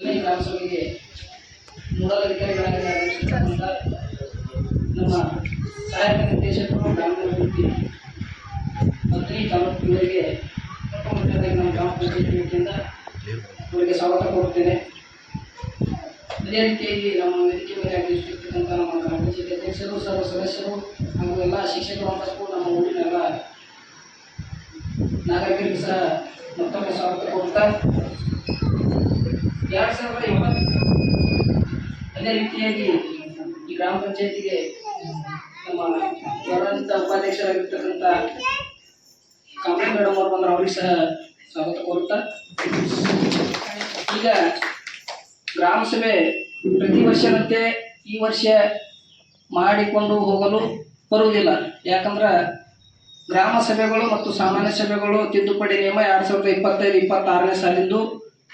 ಗ್ರಾಮಸಭೆಗೆ nodal ಅಧಿಕಾರಿಗಳಾಗಿ ನಮ್ಮ ಸಹಾಯಕ ನಿರ್ದೇಶಕರು ಗ್ರಾಮಾಭಿವೃದ್ಧಿ ಮಂತ್ರಿ ತಾಲೂಕು ನಮ್ಮ ಗ್ರಾಮ ಪಂಚಾಯತಿ ಅವರಿಗೆ ಸ್ವಾಗತ ಕೋರುತ್ತೇನೆ. ಅದೇ ರೀತಿಯಾಗಿ ನಮ್ಮ ವೇದಿಕೆ ಮೇಲೆ ನಮ್ಮ ಗ್ರಾಮ ಪಂಚಾಯತಿ ಅಧ್ಯಕ್ಷರು, ಸರ್ವ ಸದಸ್ಯರು ಹಾಗೂ ಎಲ್ಲ ಶಿಕ್ಷಕರು ಮತ್ತು ನಮ್ಮ ಊರಿನ ಎಲ್ಲ ಸಹ ಮತ್ತೊಮ್ಮೆ ಸ್ವಾಗತ ಕೋರುತ್ತಾ ಎರಡು ಸಾವಿರದ ಇಪ್ಪತ್ತು ಅದೇ ರೀತಿಯಾಗಿ ಈ ಗ್ರಾಮ ಪಂಚಾಯತಿಗೆ ನಮ್ಮ ಗೌರವಾನ್ವಿತ ಉಪಾಧ್ಯಕ್ಷರಾಗಿರ್ತಕ್ಕಂಥ ಕಾಮರಾಜ್ ಮೇಡಮ್ ಅವರು ಬಂದ್ರೆ ಅವ್ರಿಗೆ ಸಹ ಸ್ವಾಗತ ಕೋರುತ್ತಾ. ಈಗ ಗ್ರಾಮ ಸಭೆ ಪ್ರತಿ ವರ್ಷದಂತೆ ಈ ವರ್ಷ ಮಾಡಿಕೊಂಡು ಹೋಗಲು ಬರುವುದಿಲ್ಲ. ಯಾಕಂದ್ರೆ ಗ್ರಾಮ ಸಭೆಗಳು ಮತ್ತು ಸಾಮಾನ್ಯ ಸಭೆಗಳು ತಿದ್ದುಪಡಿ ನಿಯಮ ಎರಡು ಸಾವಿರದ ಇಪ್ಪತ್ತೈದು, ಇಪ್ಪತ್ತಾರನೇ ಸಾಲಿಂದು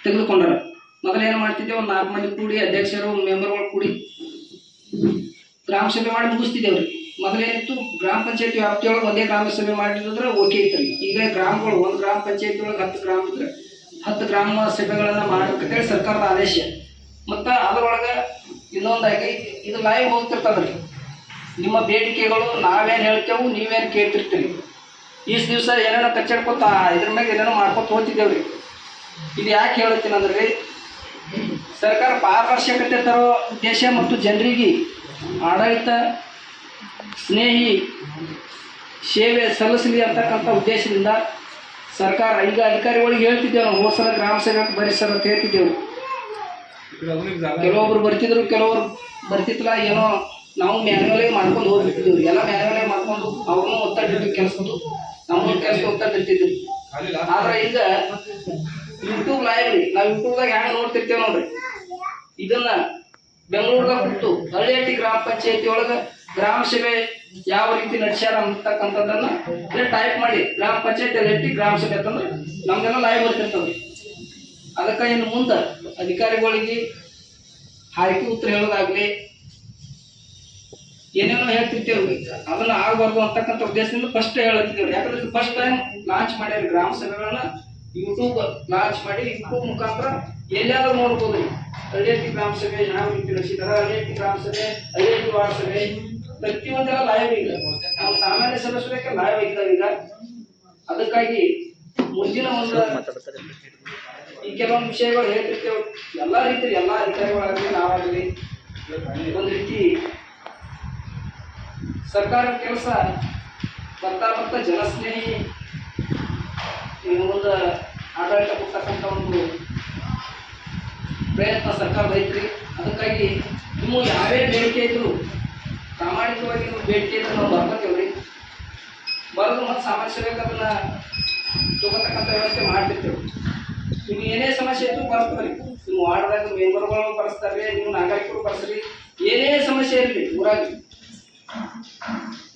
ತೆಗೆದುಕೊಂಡರು. ಮೊದಲು ಏನು ಮಾಡ್ತಿದ್ದೇವೆ ಒಂದು ನಾಲ್ಕು ಮಂದಿ ಕೂಡಿ ಅಧ್ಯಕ್ಷರು ಮೆಂಬರ್ಗಳು ಕೂಡಿ ಗ್ರಾಮ ಸಭೆ ಮಾಡಿ ಮುಗಿಸ್ತಿದ್ದೇವ್ರಿ ಮೊದಲೇನಿತ್ತು ಗ್ರಾಮ ಪಂಚಾಯತಿ ವ್ಯಾಪ್ತಿಯೊಳಗೆ ಒಂದೇ ಗ್ರಾಮ ಸಭೆ ಮಾಡಿದ್ರೆ ಓಕೆ ಐತ್ರಿ ಈಗ ಗ್ರಾಮಗಳು, ಒಂದು ಗ್ರಾಮ ಪಂಚಾಯತಿ ಒಳಗೆ ಹತ್ತು ಗ್ರಾಮ ಇದ್ರೆ ಹತ್ತು ಗ್ರಾಮ ಸಭೆಗಳನ್ನ ಮಾಡ್ಬೇಕಂತೇಳಿ ಸರ್ಕಾರದ ಆದೇಶ. ಮತ್ತು ಅದರೊಳಗೆ ಇನ್ನೊಂದಾಗಿ ಇದು ಲೈವ್ ಹೋಗ್ತಿರ್ತದ್ರಿ. ನಿಮ್ಮ ಬೇಡಿಕೆಗಳು ನಾವೇನು ಹೇಳ್ತೇವೆ, ನೀವೇನು ಕೇಳ್ತಿರ್ತೀರಿ. ಇಷ್ಟು ದಿವಸ ಏನೇನೋ ಕಚ್ಚಾಡ್ಕೊತ, ಇದ್ರ ಮ್ಯಾಗ ಏನೇನೋ ಮಾಡ್ಕೊತ ಹೋಗ್ತಿದ್ದೇವ್ರಿ. ಇದು ಯಾಕೆ ಹೇಳ್ತೀನಂದ್ರಿ ಅಂದ್ರೆ ಸರ್ಕಾರ ಪಾರದರ್ಶಕತೆ ತರೋ ಉದ್ದೇಶ ಮತ್ತು ಜನರಿಗೆ ಆಡಳಿತ ಸ್ನೇಹಿ ಸೇವೆ ಸಲ್ಲಿಸಲಿ ಅಂತಕ್ಕಂಥ ಉದ್ದೇಶದಿಂದ ಸರ್ಕಾರ ಈಗ ಅಧಿಕಾರಿಗಳಿಗೆ ಹೇಳ್ತಿದ್ದೇವೆ, ನಾವು ಹೋದ ಸಲ ಗ್ರಾಮ ಸೇವಕ ಬರೀ ಅಂತ ಹೇಳ್ತಿದ್ದೇವೆ. ಕೆಲವೊಬ್ರು ಬರ್ತಿದ್ರು, ಕೆಲವರು ಬರ್ತಿತ್ತಲ್ಲ, ಏನೋ ನಾವು ಮ್ಯಾನ್ಯಲೇ ಮಾಡ್ಕೊಂಡು ಹೋಗ್ಬಿಟ್ಟಿದ್ದೆವು. ಎಲ್ಲ ಮ್ಯಾನ್ಯಲೇ ಮಾಡ್ಕೊಂಡು ಅವ್ರನ್ನೂ ಒತ್ತಡ ಕೆಲಸದ್ದು ನಮ್ಮ ಕೆಲಸ ಒತ್ತಡ ಇರ್ತಿದ್ವಿ ಆದ್ರೆ ಈಗ ಯೂಟ್ಯೂಬ್ ರೀ ನಾವು ಯೂಟ್ಯೂಬ್ದಾಗ ಹೆಂಗ್ ನೋಡ್ತಿರ್ತೇವೆ ನೋಡ್ರಿ. ಇದನ್ನ ಬೆಂಗಳೂರ್ದಾಗ ಬಿಟ್ಟು ಹಳ್ಳಿಹಟ್ಟಿ ಗ್ರಾಮ ಪಂಚಾಯತಿ ಒಳಗ ಗ್ರಾಮ ಸಭೆ ಯಾವ ರೀತಿ ನಡೆಸ್ಯಾರ ಅಂತಕ್ಕಂಥದ್ದನ್ನ ಟೈಪ್ ಮಾಡಿ. ಗ್ರಾಮ ಪಂಚಾಯತಿ ಹಳ್ಳಿಹಟ್ಟಿ ಗ್ರಾಮ ಸಭೆ ಅಂತಂದ್ರೆ ನಮ್ಗೆಲ್ಲ ಲೈವ್ ಬರ್ತಿರ್ತವ್ರಿ ಅದಕ್ಕೆ ಇನ್ನು ಮುಂದೆ ಅಧಿಕಾರಿಗಳಿಗೆ ಹಾಕಿ ಉತ್ತರ ಹೇಳೋದಾಗ್ಲಿ. ಏನೇನೋ ಹೇಳ್ತಿರ್ತೇವೆ ಅದನ್ನ ಆಗಬಾರ್ದು ಅಂತಕ್ಕಂಥ ಉದ್ದೇಶದಿಂದ ಫಸ್ಟ್ ಹೇಳತ್ತಿದ್ದೇವ್ರಿ. ಯಾಕಂದ್ರೆ ಫಸ್ಟ್ ಟೈಮ್ ಲಾಂಚ್ ಮಾಡ್ಯಾರ ಗ್ರಾಮ ಸಭೆಗಳನ್ನ. ಯೂಟ್ಯೂಬ್ ಲಾಂಚ್ ಮಾಡಿ ಯೂಟ್ಯೂಬ್ ಮುಖಾಂತರ ಎಲ್ಲಾದ್ರೂ ನೋಡ್ಬೋದು. ಹಳ್ಳಿಹಟ್ಟಿ ಗ್ರಾಮ ಸಭೆ ಯಾವ ಐ ಐ ಟಿ ಗ್ರಾಮ ಸಭೆ ಹಳ್ಳಿಹಟ್ಟಿ ವಾರ್ಡ್ ಸಭೆ, ಪ್ರತಿಯೊಂದೆಲ್ಲ ಲೈವ್ ಇಲ್ಲ ನಾವು ಸಾಮಾನ್ಯ ಸದಸ್ಯರಕ್ಕೆ ಲೈವ್ ಆಗಿದ್ದಾವೆ ಈಗ. ಅದಕ್ಕಾಗಿ ಮುಂದಿನ ಒಂದು ಈ ಕೆಲವೊಂದು ವಿಷಯಗಳು ಹೇಳ್ತಿರ್ತೇವೆ. ಎಲ್ಲ ರೀತಿ ಎಲ್ಲ ಅಧಿಕಾರಿಗಳಾಗಲಿ, ನಾವಾಗಲಿ, ಒಂದು ರೀತಿ ಸರ್ಕಾರದ ಕೆಲಸ ಬರ್ತಾ ಬರ್ತಾ ಜನಸ್ನೇಹಿ ಮುಂದೆ ಆಡಳಿತ ಕೊಡ್ತಕ್ಕಂಥ ಒಂದು ಪ್ರಯತ್ನ ಸರ್ಕಾರ ಐತ್ರಿ ಅದಕ್ಕಾಗಿ ನಿಮ್ಮ ಯಾವೇ ಬೇಡಿಕೆ ಇದ್ರು ಪ್ರಾಮಾಣಿಕವಾಗಿ ನಿಮ್ಮ ಬೇಡಿಕೆ ಇದ್ರೆ ನಾವು ಬರ್ಕೋತೇವ್ರಿ ಬರೆದು ಮತ್ತು ಸಮಸ್ಯೆ ಸೇವೆಗೆ ಅದನ್ನು ತಗೋತಕ್ಕಂಥ ವ್ಯವಸ್ಥೆ ಮಾಡ್ತಿರ್ತೇವೆ. ನಿಮ್ಗೆ ಏನೇ ಸಮಸ್ಯೆ ಇದ್ರು ಬರ್ತಾರೆ ನಿಮ್ಮ ವಾರ್ಡ್ದಾಗ ಮೆಂಬರ್ಗಳನ್ನು ಬರ್ಸ್ತಾರೆ ನೀವು ನಾಗರಿಕರು ಬರ್ಸ್ರಿ ಏನೇ ಸಮಸ್ಯೆ ಇರಲಿ ಊರಾಗ.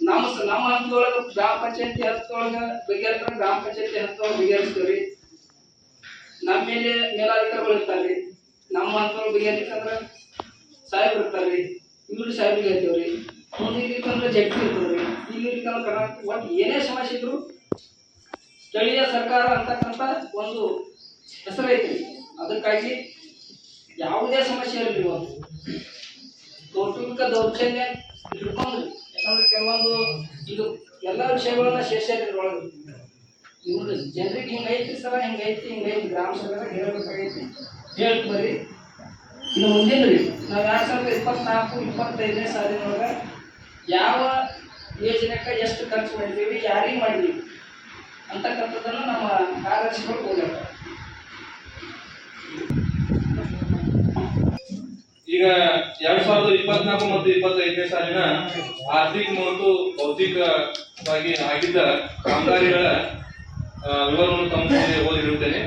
ನಮ್ಮ ನಮ್ಮ ಹಂತದೊಳಗೆ ಗ್ರಾಮ ಪಂಚಾಯತಿ ಹತ್ತೊಳಗ ಬಗೆಹರಿಸ್ತಾರೆ ಗ್ರಾಮ ಪಂಚಾಯತಿ ಹಂತದೊಳಗೆ ಬಗೆಹರಿಸ್ತೇವ್ರಿ ನಮ್ಮ ಮೇಲೆ ಮೇಲಾಧಿಕಾರಿಗಳು ಇರ್ತಾರೆ ನಮ್ಮ ಹಂತದೊಳಗೆ ಬಗೆಹರಿಸಂದ್ರೆ ಸಾಹೇಬ್ರು ಇರ್ತಾರೆ ಇವ್ರು ಸಾಹೇಬ್ರಿಗೆ ಹೇಳ್ತೇವ್ರಿ. ಮುಂದೆ ಇರ್ಲಿಕ್ಕಂದ್ರೆ ಜಡ್ಜಿ ಇರ್ತದ್ರಿ. ಇಲ್ಲಿ ಇರ್ಲಿಕ್ಕಂದ್ರೆ ಕರ್ನಾಟಕ ಒಟ್ಟು ಏನೇ ಸಮಸ್ಯೆ ಇದ್ರು ಸ್ಥಳೀಯ ಸರ್ಕಾರ ಅಂತಕ್ಕಂಥ ಒಂದು ಹೆಸರೈತಿ ಅದಕ್ಕಾಗಿ ಯಾವುದೇ ಸಮಸ್ಯೆ ಇರಲಿ ಒಂದು ಕೌಟುಂಬಿಕ ದೌರ್ಜನ್ಯ ಹಿಡ್ಕೊಂಡು ಯಾಕಂದ್ರೆ ಕೆಲವೊಂದು ಇದು ಎಲ್ಲ ವಿಷಯಗಳನ್ನ ಶೇಷಾದ್ರಿ ಒಳಗೆ ಇವ್ರು ಜನರಿಗೆ ಹಿಂಗೈತಿ ಸರ ಹಿಂಗೈತಿ ಹಿಂಗೈತಿ ಗ್ರಾಮ ಸಭೆದಾಗ ಹೇಳ್ಬೇಕಾಗೈತಿ ಹೇಳ್ತು ಬರ್ರಿ. ಇನ್ನು ಮುಂದಿನ ರೀ, ನಾವು ಎರಡು ಸಾವಿರದ ಇಪ್ಪತ್ನಾಲ್ಕು, ಇಪ್ಪತ್ತೈದನೇ ಸಾಲಿನೊಳಗೆ ಯಾವ ಯೋಜನೆಗೆ ಎಷ್ಟು ಖರ್ಚು ಮಾಡಿದ್ದೀವಿ ಯಾರಿಗೆ ಮಾಡಿದ್ದೀವಿ ಅಂತಕ್ಕಂಥದ್ದನ್ನು ನಮ್ಮ ಕಾರ್ಯದರ್ಶಿಗಳು ಹೋಗ್ಯಾರ ಈಗ ಎರಡ್ ಸಾವಿರದ ಇಪ್ಪತ್ನಾಲ್ಕು ಮತ್ತು ಇಪ್ಪತ್ತೈದನೇ ಸಾಲಿನ ಆರ್ಥಿಕ ಮತ್ತು ಭೌತಿಕವಾಗಿ ಆಗಿದ್ದ ಕಾಮಗಾರಿಗಳ ವಿವರವನ್ನು ತಮ್ಮ ಓದಿರುತ್ತೇನೆ.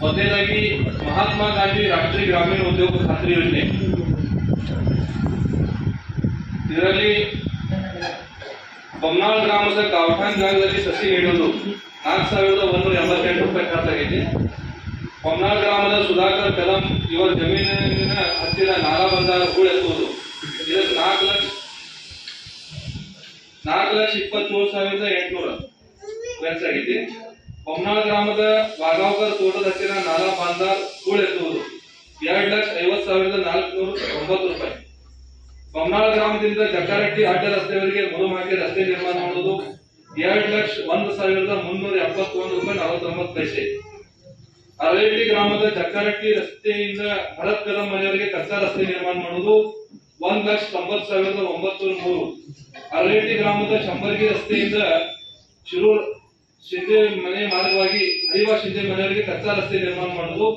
ಮೊದಲನೇದಾಗಿ, ಮಹಾತ್ಮ ಗಾಂಧಿ ರಾಷ್ಟ್ರೀಯ ಗ್ರಾಮೀಣ ಉದ್ಯೋಗ ಖಾತ್ರಿ ಯೋಜನೆ. ಇದರಲ್ಲಿ ಬೊಮ್ನಾಳ್ ಗ್ರಾಮದ ಕಾವಠಾನ್ ಜಾಗದಲ್ಲಿ ಸಸಿ ನೀಡುವುದು ನಾಲ್ಕು ಸಾವಿರದ ಒಂದೂರ ಎಂಬತ್ತೆಂಟು ರೂಪಾಯಿ ಖರ್ಚಾಗಿದೆ ಬೊಮ್ಮಾಳ್ ಗ್ರಾಮದ ಸುಧಾಕರ್ ಕಲಂ, ಇವರ ಜಮೀನಿನ ಹತ್ತಿರ ನಾಲಾ ಬಂದಾಗ ಹೂಳೆತ್ತುವುದು ಇದಕ್ಕೆ ನಾಲ್ಕು ಲಕ್ಷ ನಾಲ್ಕು ಲಕ್ಷ ಇಪ್ಪತ್ಮೂರು ಸಾವಿರದ ಎಂಟುನೂರ. ವೆಚ್ಚ ಆಗೈತಿ. ಹೊನ್ನಾಳ್ ಗ್ರಾಮದ ವಾಗಾವ್ಕರ್ ತೋಟದ ಹತ್ತಿರ ನಾಲಾ ಬಾಂದಾರ್ ಹೂಳೆತ್ತುವುದು ಎರಡು ಲಕ್ಷ ಐವತ್ ಸಾವಿರದ ನಾಲ್ಕುನೂರ ಒಂಬತ್ತು ರೂಪಾಯಿ. ಬೊಮ್ನಾಳ ಗ್ರಾಮದಿಂದ ಜಕ್ಕಾರಟ್ಟಿ ಅಡ್ಡ ರಸ್ತೆಯವರೆಗೆ ಮುರುಮಾಕೆ ರಸ್ತೆ ನಿರ್ಮಾಣ ಮಾಡುವುದು ಎರಡು ಲಕ್ಷ ಒಂದು ಸಾವಿರದ ಮುನ್ನೂರ ಎಪ್ಪತ್ತೊಂದು ರೂಪಾಯಿ ನಲವತ್ತೊಂಬತ್ತು ಪೈಸೆ. ಅರಳಿಟ್ಟಿ ಗ್ರಾಮದ ಜಕ್ಕರಟ್ಟಿ ರಸ್ತೆಯಿಂದ ಭರತ್ ಕದಂ ಮನೆಯವರೆಗೆ ಕಚ್ಚಾ ರಸ್ತೆ ನಿರ್ಮಾಣ ಮಾಡುವುದು ಒಂದ್ ಲಕ್ಷ ತೊಂಬತ್ ಸಾವಿರದ ಒಂಬತ್ತು ಮೂರು ಅರಳಿಟ್ಟಿ ಗ್ರಾಮದ ಶಂಬರ್ಗಿ ರಸ್ತೆಯಿಂದ ಶಿರೂರ್ ಶಿಂದೆ ಮನೆ ಮಾರ್ಗವಾಗಿ ಹರಿವಾ ಶಿಂದೆ ಮನೆಯವರಿಗೆ ಕಚ್ಚಾ ರಸ್ತೆ ನಿರ್ಮಾಣ ಮಾಡುವುದು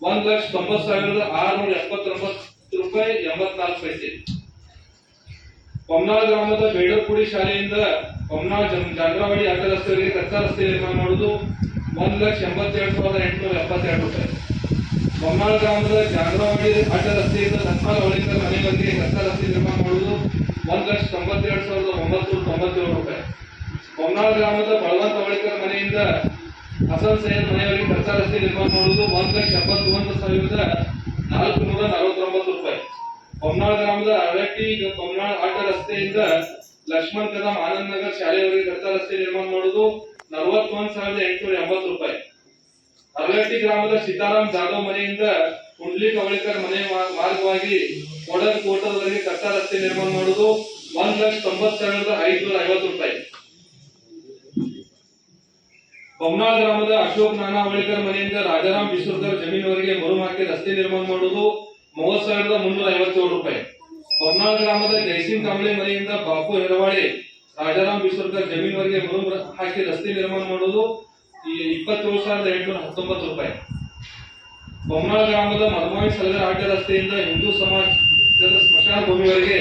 ಒಂದ್ ಲಕ್ಷ ತೊಂಬತ್ತು ಸಾವಿರದ ಆರುನೂರ ಎಪ್ಪತ್ತೊಂಬತ್ತು ರೂಪಾಯಿ ಎಂಬತ್ನಾಲ್ಕು ಪೈಸೆ. ಕೊಮ್ನಾಳ್ ಗ್ರಾಮದ ಬೇಡಪುಡಿ ಶಾಲೆಯಿಂದ ಕೊಮ್ನಾಳ್ ಜನ್ ಜಾಂಗ್ರವಾಡಿ ಅಡ್ಡ ರಸ್ತೆಯವರಿಗೆ ಕಚ್ಚಾ ರಸ್ತೆ ನಿರ್ಮಾಣ ಮಾಡುವುದು ಒಂದ್ ಲಕ್ಷ ಎಂಬತ್ತೆರಡು ಸಾವಿರದ ಎಂಟುನೂರ ಎಪ್ಪತ್ತೆರಡು ರೂಪಾಯಿ. ಕೊಮ್ನಾಳ್ ಗ್ರಾಮದ ಜಾಗರವಾಡಿ ಅಡ್ಡ ರಸ್ತೆಯಿಂದ ಧನ್ಪಾಲ್ ಹೊಳಿಕರ್ ಮನೆಯವರೆಗೆ ಕಚ್ಚಾ ರಸ್ತೆ ನಿರ್ಮಾಣ ಮಾಡುವುದು ಒಂದು ಲಕ್ಷ ತೊಂಬತ್ತೆರಡು ಸಾವಿರದ ಒಂಬತ್ತು ತೊಂಬತ್ತೇಳು ರೂಪಾಯಿ. ಕೊಮ್ನಾಳ್ ಗ್ರಾಮದ ಬಳವಂತ ಹೊಳಿಕರ್ ಮನೆಯಿಂದ ಹಸನ್ ಸೈಯದ್ ಮನೆಯವರಿಗೆ ಕಚ್ಚಾ ರಸ್ತೆ ನಿರ್ಮಾಣ ಮಾಡುವುದು ಒಂದು ಲಕ್ಷ ಎಪ್ಪತ್ತೊಂದು ಸಾವಿರದ ನಾಲ್ಕು ನೂರ ನಲವತ್ತೊಂಬತ್ತು ರೂಪಾಯಿ. ಕೊಮ್ನಾಳ್ ಗ್ರಾಮದ ಅರಟ್ಟಿ ಕೊಮ್ನಾಳ್ ಅಡ್ಡ ರಸ್ತೆಯಿಂದ ಲಕ್ಷ್ಮಣ್ ಕದಂ ಆನಂದ್ ನಗರ್ ಶಾಲೆಯವರಿಗೆ ಕಚ್ಚಾ ರಸ್ತೆ ನಿರ್ಮಾಣ ಮಾಡುವುದು ನಲವತ್ತೊಂದು ಸಾವಿರದ ಎಂಟುನೂರ ಎಂಬತ್ತು ರೂಪಾಯಿ. ಅರಗಟ್ಟಿ ಗ್ರಾಮದ ಸೀತಾರಾಮ್ ಜಾಧವ್ ಮನೆಯಿಂದ ಕುಂಡ್ಲಿ ಕವಳಿಕರ್ ಮನೆ ಮಾರ್ಗವಾಗಿ ಕೊಡರ್ ಕೋಟದವರೆಗೆ ಕಚ್ಚಾ ರಸ್ತೆ ನಿರ್ಮಾಣ ಮಾಡುವುದು ಒಂದ್ ಲಕ್ಷ ತೊಂಬತ್ ಸಾವಿರದ ಐದುನೂರ ಐವತ್ತು ರೂಪಾಯಿ. ಬೊಮ್ನಾ ಗ್ರಾಮದ ಅಶೋಕ್ ನಾನಾ ಅವಳಿಕರ್ ಮನೆಯಿಂದ ರಾಜಾರಾಮ್ ಬಿಸೂರ್ಕರ್ ಜಮೀನುವರೆಗೆ ಮರು ಹಾಕಿ ರಸ್ತೆ ನಿರ್ಮಾಣ ಮಾಡುವುದು ಮೂವತ್ ಸಾವಿರದ ಮುನ್ನೂರ ಐವತ್ತೇಳು ರೂಪಾಯಿ. ಬೊಮ್ನಾ ಗ್ರಾಮದ ಜೈಸಿಂಗ್ ಕಂಬಳಿ ಮನೆಯಿಂದ ಬಾಪು ಹೆರವಾಳೆ ರಾಜಾರಾಮ್ ಬಿಸೂರ್ಕರ್ ಜಮೀನಿವರೆಗೆ ಮರು ಹಾಕಿ ರಸ್ತೆ ನಿರ್ಮಾಣ ಮಾಡುವುದು ಈ ಇಪ್ಪತ್ತೇಳು ಸಾವಿರದ ಎಂಟುನೂರ ಹತ್ತೊಂಬತ್ತು ರೂಪಾಯಿ. ಬೊಮ್ಮಳ ಗ್ರಾಮದ ಮಧುಮಾಯಿ ಸಲಗರ ಆಟ ರಸ್ತೆಯಿಂದ ಹಿಂದೂ ಸಮಾಜದ ಸ್ಮಶಾನ ಭೂಮಿವರೆಗೆ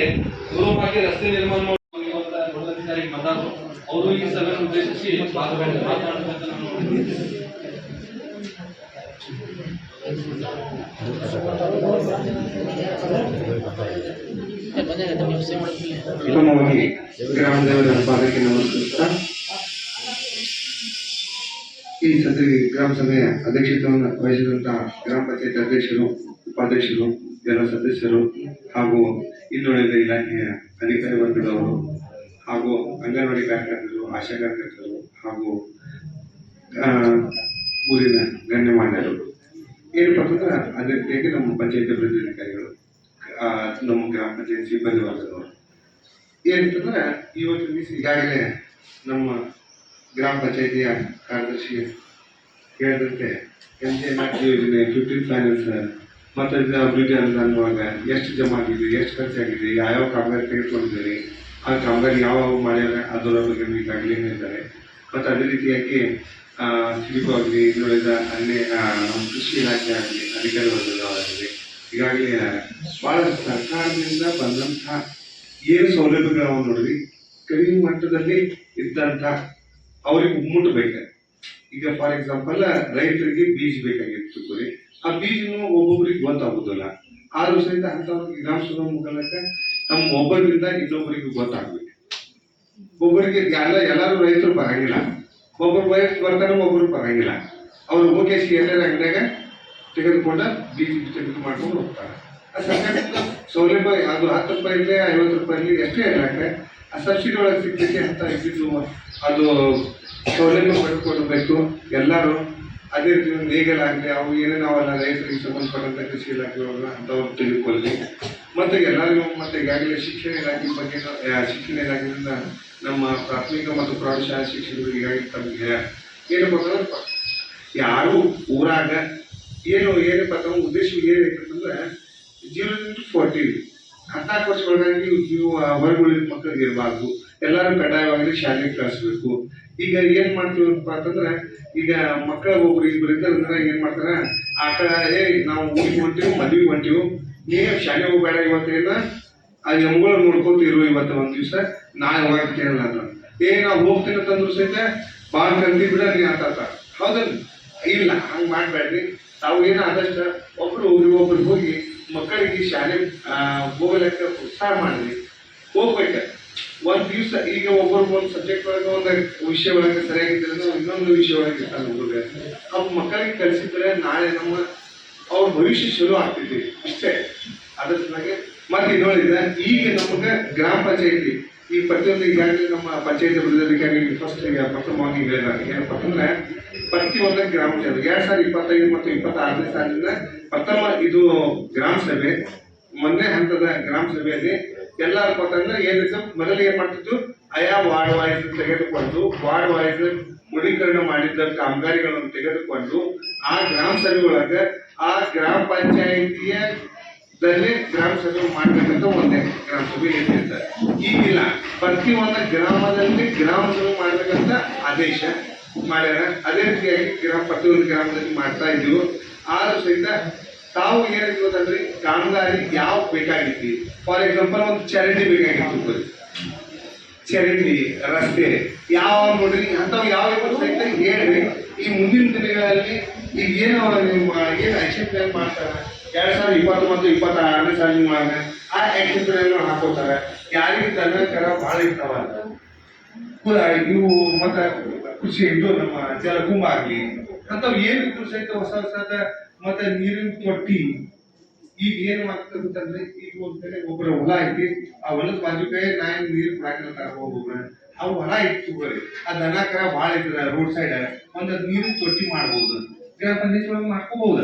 ಮರುಮಾಕೆ ರಸ್ತೆ ನಿರ್ಮಾಣ ಮಾಡುವ ನೋಡಲಾಧಿಕಾರಿ ಬಂದರು ಅವರು ಈ ಸಭೆಯನ್ನು ಉದ್ದೇಶಿಸಿ ನಾನು ಉತ್ತಮವಾಗಿ ಗ್ರಾಮದೇವರ ಪಾದಕ್ಕೆ ನಮಸ್ಕರಿಸ್ತಾ, ಈ ಸತಿ ಗ್ರಾಮ ಸಭೆಯ ಅಧ್ಯಕ್ಷತೆಯನ್ನು ವಹಿಸಿದಂತಹ ಗ್ರಾಮ ಪಂಚಾಯತ್ ಅಧ್ಯಕ್ಷರು, ಉಪಾಧ್ಯಕ್ಷರು, ಎಲ್ಲ ಸದಸ್ಯರು ಹಾಗೂ ಇನ್ನುಳಿದ ಇಲಾಖೆಯ ಅಧಿಕಾರಿ ವರ್ಗದವರು ಹಾಗೂ ಅಂಗನವಾಡಿ ಕಾರ್ಯಕರ್ತರು, ಆಶಾ ಕಾರ್ಯಕರ್ತರು ಹಾಗೂ ಊರಿನ ಗಣ್ಯಮಾನ್ಯರು. ಏನಪ್ಪ ಅಂದ್ರೆ ಅದೇ ರೀತಿಯಾಗಿ ನಮ್ಮ ಪಂಚಾಯತ್ ಅಭಿವೃದ್ಧಿ ಅಧಿಕಾರಿಗಳು ನಮ್ಮ ಗ್ರಾಮ ಪಂಚಾಯತ್ ಸಿಬ್ಬಂದಿ ವರ್ಗದವರು. ಏನಂತಂದ್ರೆ ಇವತ್ತು ದಿವಸ ಈಗಾಗಲೇ ನಮ್ಮ ಗ್ರಾಮ ಪಂಚಾಯತಿಯ ಕಾರ್ಯದರ್ಶಿ ಹೇಳಿದಂತೆ N G N R G ಯೋಜನೆ, ಫಿಫ್ಟೀನ್ ಫೈನಾನ್ಸ್, ಮತ್ತು ಅಭಿವೃದ್ಧಿ ಅನುದಾನವಾಗ ಎಷ್ಟು ಜಮಾ ಆಗಿದೆ, ಎಷ್ಟು ಖರ್ಚಾಗಿದೆ, ಯಾವ್ಯಾವ ಕಾಮಗಾರಿ ತೆಗೆದುಕೊಂಡಿದ್ದೀರಿ, ಆ ಕಾಮಗಾರಿ ಯಾವ ಮಾಡ್ಯಾರ, ಅದರ ಬಗ್ಗೆ ಈಗಾಗಲೇ ಹೇಳ್ತಾರೆ. ಮತ್ತು ಅದೇ ರೀತಿಯಾಗಿ ಆಗಲಿ ಅಲ್ಲೇ ಆ, ಕೃಷಿ ಇಲಾಖೆ ಆಗಲಿ ಅಧಿಕಾರಿ ವರ್ಗದವರಾಗಲಿ ಈಗಾಗಲೇ ಭಾಳ ಸರ್ಕಾರದಿಂದ ಬಂದಂತಹ ಏನು ಸೌಲಭ್ಯಗಳು ನೋಡ್ರಿ ಕಡಿಮೆ ಮಟ್ಟದಲ್ಲಿ ಇದ್ದಂಥ ಅವ್ರಿಗೆ ಮುಟ್ಟಬೇಕು ಈಗ ಫಾರ್ ಎಕ್ಸಾಂಪಲ್ ರೈತರಿಗೆ ಬೀಜ ಬೇಕಾಗಿತ್ತು ಕೊರಿ ಆ ಬೀಜನು ಒಬ್ಬೊಬ್ಬರಿಗೆ ಗೊತ್ತಾಗೋದಿಲ್ಲ. ಆದ್ರೂ ಸಹಿತ ಅಂಥವ್ರಿಗೆ ಗ್ರಾಮ ಸಭಾ ಮುಖಾಂತರ ತಮ್ಮ ಒಬ್ಬರಿಂದ ಇನ್ನೊಬ್ಬರಿಗೆ ಗೊತ್ತಾಗ್ಬೇಕು. ಒಬ್ಬರಿಗೆ ಎಲ್ಲ ಎಲ್ಲರೂ ರೈತರು ಬರಂಗಿಲ್ಲ. ಒಬ್ಬರು ವಯಸ್ಸು ಬರ್ತಾನೆ ಒಬ್ಬರು ಬರಂಗಿಲ್ಲ ಅವ್ರು ಹೋಗಿ ಎಲ್ಲರ ಅಂಗಡಿಯಾಗ ತೆಗೆದುಕೊಂಡ ಬೀಜ ತೆಗೆದು ಮಾಡ್ಕೊಂಡು ಹೋಗ್ತಾರೆ. ಆ ಸೌಲಭ್ಯ ಅದು ಹತ್ತು ರೂಪಾಯಿ ಇರಲಿ, ಐವತ್ತು ರೂಪಾಯಿ ಇರಲಿ, ಎಷ್ಟೇ ಇರಲಾಕ ಆ ಸಬ್ಸಿಡಿ ಒಳಗೆ ಸಿಗ್ತೈತಿ ಅಂತ ಇದ್ದಿದ್ದು ಅದು ಸೌಲಭ್ಯ ಪಡ್ಕೊಳ್ಬೇಕು ಎಲ್ಲರೂ ಅದೇ ರೀತಿ ಲೀಗಲ್ ಆಗಲಿ, ಅವು ಏನೇನು ಅವಲ್ಲ ರೈತರಿಗೆ ಸಂಬಂಧಪಟ್ಟಂಥ ಕೃಷಿ ಇಲಾಖೆ ಅಂಥವ್ರು ತೆಗೆದುಕೊಳ್ಳಿ. ಮತ್ತು ಎಲ್ಲರಿಗೂ ಮತ್ತು ಈಗಾಗಲೇ ಶಿಕ್ಷಣ ಇಲಾಖೆ ಬಗ್ಗೆ ಶಿಕ್ಷಣ ಇಲಾಖೆಯಿಂದ ನಮ್ಮ ಪ್ರಾಥಮಿಕ ಮತ್ತು ಪ್ರೌಢಶಾಲಾ ಶಿಕ್ಷಕರು ಈಗಾಗಲೇ ತಮಗೆ ಏನಪ್ಪ ಯಾರು ಊರಾಗ ಏನು ಏನಪ್ಪ ತಮ್ಮ ಉದ್ದೇಶ ಏನಿರ್ತಂದ್ರೆ ಜೀರೋ ಟು ಫೋರ್ಟಿ ಹದಿನಾಲ್ಕು ವರ್ಷಗಳಾಗಿ ನೀವು ಹೊರಗುಳಿದ ಮಕ್ಕಳಿಗೆ ಇರಬಾರ್ದು. ಎಲ್ಲರೂ ಕಡ್ಡಾಯವಾಗಿ ಶಾಲೆಗೆ ಕಳಿಸ್ಬೇಕು. ಈಗ ಏನ್ ಮಾಡ್ತೀವಪ್ಪ ಅಂತಂದ್ರೆ, ಈಗ ಮಕ್ಕಳ ಒಬ್ರು ಇಬ್ಬರಿಂದ ಏನ್ ಮಾಡ್ತಾರ? ಆಟ ಏ ನಾವು ಊರಿಗೆ ಹೊಂಟಿವಿ, ಮದ್ವಿಗೆ ಹೊಂಟಿವಿ. ನೀನು ಶಾಲೆ ಹೋಗ್ಬೇಡ ಇವತ್ತೇನ ಆ ಎಮ್ಗಳು ನೋಡ್ಕೊಂತ ಇರು ಇವತ್ತು ಒಂದು ದಿವಸ. ನಾಳೆ ಹೋಗ್ತೇನಲ್ಲ ಅಂತ. ಏ, ನಾವು ಹೋಗ್ತೀನಿ ಅಂತಂದ್ರು ಸಹಿತ ಭಾಳ ಕಂದಿ ಬಿಡ ನೀ ಆತಾತ ಹೌದಲ್ಲ? ಇಲ್ಲ, ಹಂಗೆ ಮಾಡಬೇಡ್ರಿ ತಾವು ಏನ ಆದಷ್ಟು ಒಬ್ರು ಹೋಗ್ರಿ ಒಬ್ರು ಹೋಗಿ ಮಕ್ಕಳಿಗೆ ಶಾಲೆ ಹೋಗಲಿಕ್ಕೆ ಹೋಗ್ಲಿಕ್ಕೆ ಉತ್ಸಾಹ ಮಾಡ್ರಿ. ಹೋಗ್ಬೇಕ. ಒಂದು ದಿವಸ ಈಗ ಒಬ್ಬರು ಒಂದು ಸಬ್ಜೆಕ್ಟ್ ಒಳಗೆ ಒಂದು ವಿಷಯ ಒಳಗೆ ಸರಿಯಾಗಿದ್ರೆ ಇನ್ನೊಂದು ವಿಷಯ ಒಳಗೆ ಇರ್ತಾನೆ ಹುಡುಗ. ಅವ್ರ ಮಕ್ಕಳಿಗೆ ಕಲಿಸಿದ್ರೆ ನಾಳೆ ನಮ್ಮ ಅವ್ರ ಭವಿಷ್ಯ ಶುರು ಆಗ್ತೈತಿ ಇಷ್ಟೇ ಅದ್ರ ಸಲುವಾಗಿ ಮತ್ತೆ ಇನ್ನೊಂದಿದೆ ಈಗ ನಮಗೆ ಗ್ರಾಮ ಪಂಚಾಯತಿ. ಈ ಪ್ರತಿಯೊಂದು ಈಗಾಗಲೇ ನಮ್ಮ ಪಂಚಾಯತ್ ಅಭಿವೃದ್ಧಿ ಫಸ್ಟ್ ಪ್ರಥಮವಾಗಿ ಹೇಳಿದಾಗ ಏನಪ್ಪ ಅಂದ್ರೆ ಪ್ರತಿಯೊಂದು ಗ್ರಾಮ ಸಭೆ ಎರಡ್ ಸಾವಿರದ ಇಪ್ಪತ್ತೈದು ಮತ್ತು ಇಪ್ಪತ್ತಾರನೇ ಸಾಲಿನ ಪ್ರಥಮ ಇದು ಗ್ರಾಮ ಸಭೆ. ಮೊನ್ನೆ ಹಂತದ ಗ್ರಾಮ ಸಭೆಯಲ್ಲಿ ಎಲ್ಲರೂ ಗೊತ್ತಂದ್ರೆ ಏನಿತ್ತು ಮೊದಲು ಏನ್ ಮಾಡ್ತಿತ್ತು? ಆಯಾ ವಾರ್ಡ್ ವಾಯ್ಸ್ ತೆಗೆದುಕೊಂಡು ವಾರ್ಡ್ ವಾಯ್ಸ್ ಮುಡೀಕರಣ ಮಾಡಿದ್ದ ಕಾಮಗಾರಿಗಳನ್ನು ತೆಗೆದುಕೊಂಡು ಆ ಗ್ರಾಮ ಸಭೆ ಒಳಗ ಆ ಗ್ರಾಮ ಪಂಚಾಯಿತಿಯ ದಲ್ಲಿ ಗ್ರಾಮ ಸಭೆ ಮಾಡ್ಬೇಕಂತ ಒಂದೇ ಗ್ರಾಮ ಸಭೆ ಹೇಳ್ತಿರ್ತಾರೆ ಈಗಿಲ್ಲ. ಪ್ರತಿ ಒಂದು ಗ್ರಾಮದಲ್ಲಿ ಗ್ರಾಮ ಸಭೆ ಮಾಡ್ಬೇಕಂತ ಆದೇಶ ಮಾಡ್ಯಾರ. ಅದೇ ರೀತಿಯಾಗಿ ಗ್ರಾಮ ಪ್ರತಿಯೊಂದು ಗ್ರಾಮದಲ್ಲಿ ಮಾಡ್ತಾ ಇದ್ವು ಆದ್ರೂ ಸಹಿತ ತಾವು ಏನಿದ್ವತ್ತಂದ್ರೆ ಕಾಮಗಾರಿ ಯಾವ ಬೇಕಾಗಿತ್ತು? ಫಾರ್ ಎಕ್ಸಾಂಪಲ್ ಒಂದು ಚರಂಡಿ ಬೇಕಾಗಿತ್ತು ಚರಂಡಿ, ರಸ್ತೆ ಯಾವ ನೋಡ್ರಿ? ಅಂಥವು ಯಾವ ಇದ್ರು ಸಹಿತ ಹೇಳ್ರಿ. ಈ ಮುಂದಿನ ದಿನಗಳಲ್ಲಿ ಈಗ ಏನು ಏನು ಆಕ್ಷನ್ ಪ್ಲಾನ್ ಮಾಡ್ತಾರೆ? ಎರಡು ಸಾವಿರದ ಇಪ್ಪತ್ತು ಮತ್ತು ಇಪ್ಪತ್ತಾರನೇ ಸಾಲಿನ ಆ ಆಕ್ಷನ್ ಪ್ಲಾನ್ ಹಾಕೋತಾರೆ. ಯಾರಿಗೆ ತನ್ನಕರ ಕರ ಭಾಳ ಇರ್ತಾವ ಇವು ಮತ್ತ ಕೃಷಿ ಇದು ನಮ್ಮ ಜಲ ಕುಂಬ ಆಗಲಿ ಅಂತ ಏನು ಏನಿದ್ರು ಸಹಿತ ಹೊಸ ಹೊಸದ ಮತ್ತೆ ನೀರಿನ ತೊಟ್ಟಿ. ಈಗ ಏನು ಮಾಡ್ತದೆ ಅಂತಂದ್ರೆ, ಈಗ ಒಂದ್ ಕಡೆ ಒಬ್ಬರ ಹೊಲ ಐತಿ, ಆ ಹೊಲದ ಬಾಜುಕಾಯಿ ನಾ ನೀರು ನೀರ್ ಕುಡಾಕಿಲ್ಲ ಅವು ಹೊಲ ಇತ್ತು ಬರೀ ಆ ದನ ಕರ ಭಾಳ ಇರ್ತದ, ರೋಡ್ ಸೈಡ್ ಒಂದ್ ನೀರಿನ ತೊಟ್ಟಿ ಮಾಡ್ಬೋದು. ಪಂಚಾಯತ್ ಒಳಗೆ ಮಾಡ್ಕೋಬಹುದು.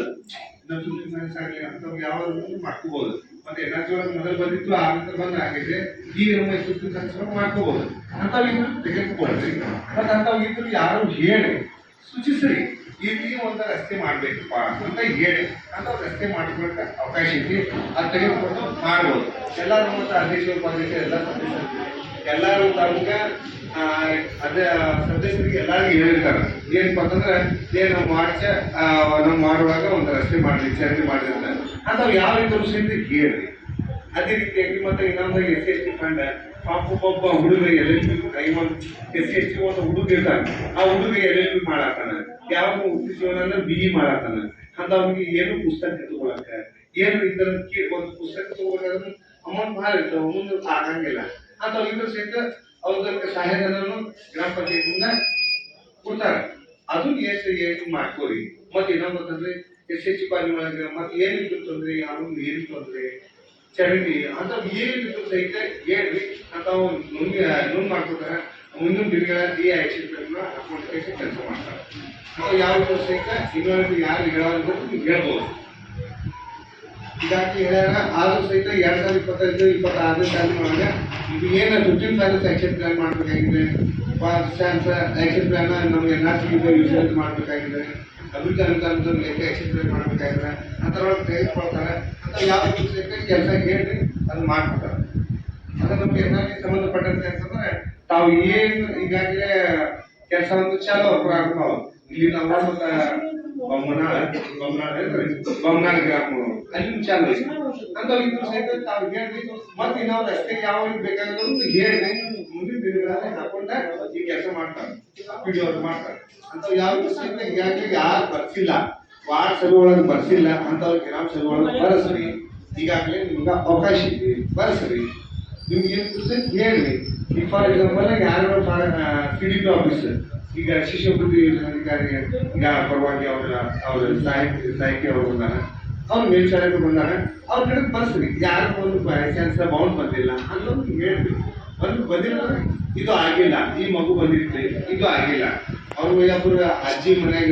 ನಮ್ಮ ಸುದ್ದಿ ಮನಸ್ ಆಗ್ಲಿ ಅಂತವ್ ಯಾವ ಮಾಡ್ಕೋಬಹುದು. ಮತ್ತೆ ಎನರ್ಜಿ ಒಳಗೆ ಮೊದಲು ಬಂದಿತ್ತು, ಆ ನಂತರ ಬಂದ ಆಗಿದೆ ಈಗ ನಮ್ಮ ಸುದ್ದಿ ಮನಸ್ ಒಳಗೆ ಮಾಡ್ಕೋಬಹುದು. ಅಂತಾವ್ ಇದ್ರು ತೆಗೆದುಕೊಳ್ರಿ ಮತ್ತೆ ಅಂತಾವ್ ಯಾರು ಹೇಳಿ, ಸೂಚಿಸ್ರಿ. ರೀತಿ ಒಂದು ರಸ್ತೆ ಮಾಡ್ಬೇಕಪ್ಪ ಅಂತ ಹೇಳಿ ಅಂತ ರಸ್ತೆ ಮಾಡಿಕೊಳ್ಳಕ್ಕೆ ಅವಕಾಶ ಐತಿ ಅದು ತೆಗೆದುಕೊಂಡು ಮಾಡ್ಬೋದು. ಎಲ್ಲರೂ ಮತ್ತು ಅಧ್ಯಕ್ಷ ಬಂದಿದ್ದೆ ಎಲ್ಲ ಸದಸ್ಯರು. ಎಲ್ಲರೂ ತಾಲೂಕ ಅದೇ ಸದಸ್ಯರಿಗೆ ಎಲ್ಲರಿಗೂ ಹೇಳಿರ್ತಾರೆ. ಏನಪ್ಪ ಅಂತಂದ್ರೆ ಏನ್ ಮಾಡ್ಸ ವಾರ್ಡ್ ನಾವು ಮಾಡುವಾಗ ಒಂದು ರಸ್ತೆ ಮಾಡಿ ಚರಂಡಿ ಮಾಡ್ರಿ ಅಂತ. ಯಾವ ರೀತಿ ಸಹಿತ ಕೇಳಿ. ಅದೇ ರೀತಿಯಾಗಿ ಮತ್ತೆ ಇನ್ನೊಂದು ಎಸ್ ಎಸ್ ಟಿ ಫಂಡ್ ಪಾಪ ಒಬ್ಬ ಹುಡುಗ ಎಲ್ ಎಲ್ ಪಿ ಒಂದು ಎಸ್ ಎಸ್ ಟಿ ಒಂದು ಹುಡುಗ ಇರ್ತಾನೆ. ಆ ಹುಡುಗ ಎಲ್ ಎಲ್ ಪಿ ಮಾಡಾತಾನ. ಯಾವ ಜೀವನ ಅಂದ್ರೆ ಬಿ ಇ ಅಂತ ಅವ್ನಿಗೆ ಏನು ಪುಸ್ತಕ ತಗೊಳಕ್ಕೆ? ಏನು ಇದ್ರ ಒಂದು ಪುಸ್ತಕ ತಗೊಳಕ್ಕೆ ಅಮೌಂಟ್ ಭಾಳ ಇರ್ತಾವ ಮುಂದೆ ಆಗಂಗಿಲ್ಲ ಅಂತ ಇದ್ರ ಸಹಿತ ಅವ್ರಿಗೆ ಸಹಾಯಧನನು ಗ್ರಾಮ ಪಂಚಾಯತಿಂದ ಕೊಡ್ತಾರೆ ಅದು ಎಷ್ಟು ಏನು ಮಾಡ್ಕೋರಿ ಮತ್ತೆ ಇನ್ನೊಂದು ಅಂತಂದ್ರೆ ಎಸ್ ಎಚ್ ಪಾಲಿ ಒಳಗೆ ಮತ್ತೆ ಏನಿತ್ತು ತೊಂದರೆ, ಯಾರು ಏನು ತೊಂದ್ರೆ, ಚರಂಡಿ ಅಂತ ಏನಿತ್ತು ಸಹಿತ ಹೇಳ್ರಿ. ಅಂತ ನುಂಗ್ ನುಂಗ್ ಮಾಡ್ಕೊತಾರೆ ಮುಂದಿನ ದಿನಗಳ ಈ ಅಕೌಂಟ್ ಹಾಕೊಂಡು ಕೆಲಸ ಮಾಡ್ತಾರೆ. ನಾವು ಯಾವ ಸಹಿತ ಇನ್ನೊಂದು ಯಾರು ಹೇಳೋದು ಹೇಳ್ಬೋದು. ಇದಾಗಿ ಹೇಳ್ಯಾರ, ಆದ್ರೂ ಸಹಿತ ಎರಡ್ ಸಾವಿರದ ಇಪ್ಪತ್ತೈದು, ಇಪ್ಪತ್ತಾರನೇ ಸಾಲಿನ ಒಳಗೆ ಇದು ಏನು ಫಿಫ್ಟೀನ್ ಸಾಲಿಸ್ ಆಕ್ಷನ್ ಪ್ಲಾನ್ ಮಾಡಬೇಕಾಗಿದೆ ಚಾನ್ಸ್ ಆಕ್ಷನ್ ಪ್ಲಾನ್ ನಮಗೆ ಎನ್ ಆರ್ ಸಿ ಯೂಸ್ ಮಾಡಬೇಕಾಗಿದೆ. ಅಭಿವೃದ್ಧಿ ಅನುದಾನದ ಲೆಕ್ಕ ಆಕ್ಷನ್ ಪ್ಲಾನ್ ಮಾಡಬೇಕಾಗಿದೆ. ಥರ ತೆಗೆದುಕೊಳ್ತಾರೆ ಅಂತ ಯಾವ ಕೆಲಸ ಹೇಳಿ ಅದು ಮಾಡ್ಬಿಡ್ತಾರೆ. ಅದು ನಮಗೆ ಎನ್ ಆರ್ ಸಿ ಸಂಬಂಧಪಟ್ಟಂತೆ ಅಂತಂದ್ರೆ, ತಾವು ಏನು ಈಗಾಗಲೇ ಕೆಲಸವನ್ನು ಚಾಲು ಪ್ರಾರಂಭ ಇಲ್ಲಿ ನಾವು ಬೊಮ್ಮನಾಳ ಗ್ರಾಮ ಅಲ್ಲಿ ಚಾಲು ಇದ್ರು ಸಹಿತ ತಾವು ಮತ್ತೆ ಯಾವ ಬೇಕಾದ್ರು ಹೇಳಿ ಮುಂದಿನ ದಿನಗಳಲ್ಲಿ ಹಾಕೊಂಡ ಈ ಕೆಲಸ ಮಾಡ್ತಾರೆ. ಮಾಡ್ತಾರೆ. ಅಂತ ಯಾವ ಸಹಿತ ಈಗಾಗಲೇ ಯಾರು ಬರ್ಸಿಲ್ಲ. ವಾರ್ಡ್ ಸಭೆ ಒಳಗೆ ಬರ್ಸಿಲ್ಲ. ಅಂತವ್ರು ಗ್ರಾಮ ಸಭೆ ಒಳಗೆ ಬರಸ್ರಿ. ಈಗಾಗಲೇ ನಿಮ್ಗೆ ಅವಕಾಶ ಇದೆ. ಬರಸ್ರಿ. ನಿಮ್ಗೆ ಏನು ಈಗ ಫಾರ್ ಎಕ್ಸಾಂಪಲ್ ಯಾರು ಸಿ ಡಿ ಪಿ ಆಫೀಸ್ ಈಗ ಶಿಷ್ಯವೃತ್ತಿ ಅಧಿಕಾರಿ ಈಗ ಪರವಾಗಿ ಅವರ ಅವರ ಸಾಹಿತ್ಯ ಸಾಹಿತ್ಯ ಅವರು ಬಂದಾರೆ. ಅವ್ರು ಮೇಲ್ಶಾಲೆಗೂ ಬಂದಾರೆ. ಅವ್ರ ಕಡೆ ಬರ್ಸ್ರಿ, ಯಾರು ಒಂದು ಚಾನ್ಸ್ ಬೌಂಡ್ ಬಂದಿಲ್ಲ? ಅನ್ನೋದು ಹೇಳ್ರಿ ಒಂದು ಬಂದಿಲ್ಲ. ಇದು ಆಗಿಲ್ಲ. ಈ ಮಗು ಬಂದಿರ್ತೀವಿ ಇದು ಆಗಿಲ್ಲ. ಅವ್ರು ಒಬ್ಬರು ಅಜ್ಜಿ ಮನೆಯಾಗ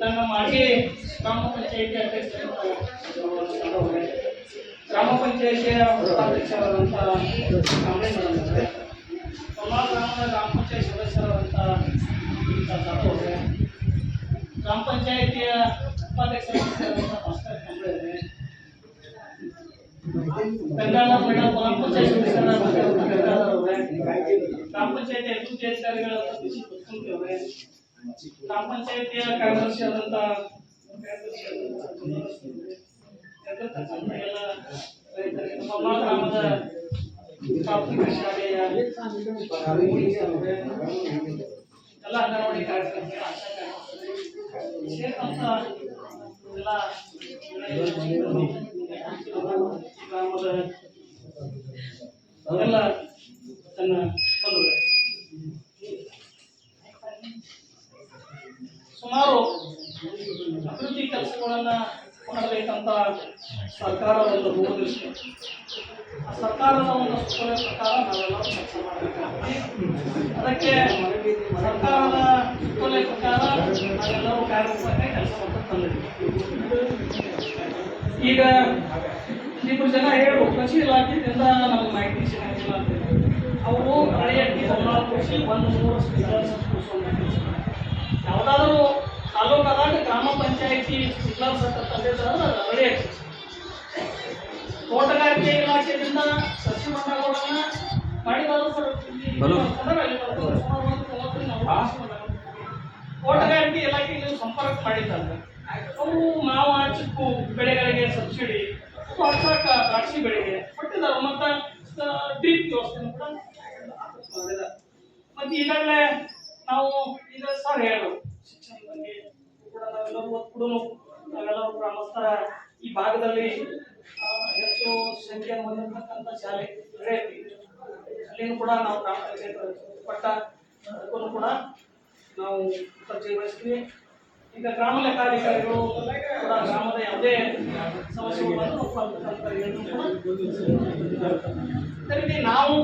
ನನ್ನ ಮಾಜಿ ಗ್ರಾಮ ಪಂಚಾಯಿತಿ ಅಧ್ಯಕ್ಷ ಗ್ರಾಮ ಪಂಚಾಯಿತಿಯ ಅಧ್ಯಕ್ಷರಾದಂತಹ ಕಾಂಗ್ರೆಸ್ ಅವರೇ ಸೋಮಾರ್ ಗ್ರಾಮದ ಗ್ರಾಮ ಪಂಚಾಯತ್ ಸದಸ್ಯರಾದಂಥ ಅವರೇ, ಗ್ರಾಮ ಪಂಚಾಯಿತಿಯ ಉಪಾಧ್ಯಕ್ಷರಾದಂಥ ಭಾಸ್ಕರ್ ಕಂಬಳೆ ಗ್ರಾಮ ಪಂಚಾಯತ್ ಸದಸ್ಯರಾದಂಥ ಗ್ರಾಮ ಪಂಚಾಯತಿ ಅಭಿವೃದ್ಧಿ ಅಧಿಕಾರಿಗಳಾದಂಥ ಕೃಷಿ ಗ್ರಾಮ ಪಂಚಾಯತಿಯ ಕಾರ್ಯದರ್ಶಿ ಆದಂತ ನಮ್ಮ ಗ್ರಾಮದ ಎಲ್ಲ ಅಂಗನವಾಡಿ ಕಾರ್ಯಕ್ರಮಗಳ ಆಶಾ ಸೇರಿದಂತ ಎಲ್ಲ ಗ್ರಾಮದ ಎಲ್ಲ ತನ್ನ ಬಂಧುಗಳೇ ಸುಮಾರು ಅಭಿವೃದ್ಧಿ ಕೆಲಸಗಳನ್ನ ಮಾಡಬೇಕಂತ ಸರ್ಕಾರದ ಒಂದು ದೂರದೃಷ್ಟಿ ಆ ಸರ್ಕಾರದ ಒಂದು ಸುತ್ತೋಲೆ ಪ್ರಕಾರ ನಾವೆಲ್ಲ ಕೆಲಸ ಮಾಡಬೇಕಾಗ್ತದೆ ಅದಕ್ಕೆ ಸರ್ಕಾರದ ಸುತ್ತೋಲೆ ಪ್ರಕಾರ ನಾವೆಲ್ಲರೂ ಕಾರ್ಯಕ್ರಮಕ್ಕೆ ಕೆಲಸ ಮಾಡ್ತಾ ತಂದಿದ್ದೀವಿ ಈಗ ಇಬ್ಬರು ಜನ ಹೇಳು ಕೃಷಿ ಇಲಾಖೆಯಿಂದ ನಮ್ಗೆ ಮಾಹಿತಿ ಸಿಗಂಗಿಲ್ಲ ಅಂತ. ಅವರು ಹಳೆಯ ಕೃಷಿ ಒಂದು ಮೂರು ಸ್ಪೀಕರ್ ಯಾವುದಾದ್ರೂ ತಾಲೂಕಾದಾಗ ಗ್ರಾಮ ಪಂಚಾಯಿತಿ ಸತ್ತ ತಂದಿದ್ದಾರೆ ಹಳೆಯಟ್ಟಿ ತೋಟಗಾರಿಕೆ ಇಲಾಖೆಯಿಂದ ಸಸಿ ಮಣ್ಣಗಳನ್ನ ಮಾಡಿದಾರು ಸರ್. ತೋಟಗಾರಿಕೆ ಇಲಾಖೆಗೆ ಸಂಪರ್ಕ ಮಾಡಿದ್ದಾರೆ. ಅವರು ಮಾವ ಚಿಕ್ಕು ಬೆಳೆಗಳಿಗೆ ಸಬ್ಸಿಡಿ ಹಚ್ಚಾಕ ದ್ರಾಕ್ಷಿ ಬೆಳೆಗೆ ನಾವು ಮತ್ತು ಡ್ರಿಪ್ ವ್ಯವಸ್ಥೆನೂ ಕೂಡ. ಮತ್ತು ಈಗಾಗಲೇ ನಾವು ಈಗ ಸರ್ ಹೇಳು ಶಿಕ್ಷಣ ಬಗ್ಗೆ ಕೂಡ ನಾವೆಲ್ಲರೂ ಕೂಡ ನಾವೆಲ್ಲರೂ ಗ್ರಾಮಸ್ಥರ ಈ ಭಾಗದಲ್ಲಿ ಹೆಚ್ಚು ಸಂಖ್ಯೆ ಹೊಂದಿರತಕ್ಕಂಥ ಶಾಲೆ ಐತಿ ಅಲ್ಲಿನೂ ಕೂಡ ನಾವು ಗ್ರಾಮ ಪಂಚಾಯತ್ ಪಟ್ಟ, ಅದಕ್ಕೂ ಕೂಡ ನಾವು ಪರಿಚಯ ವಹಿಸ್ತೀವಿ ಈಗ ಗ್ರಾಮ ಲೆಕ್ಕಾಧಿಕಾರಿಗಳು ಕೂಡ ಗ್ರಾಮದ ಯಾವುದೇ ಸಮಸ್ಯೆಗಳನ್ನು ನಾವು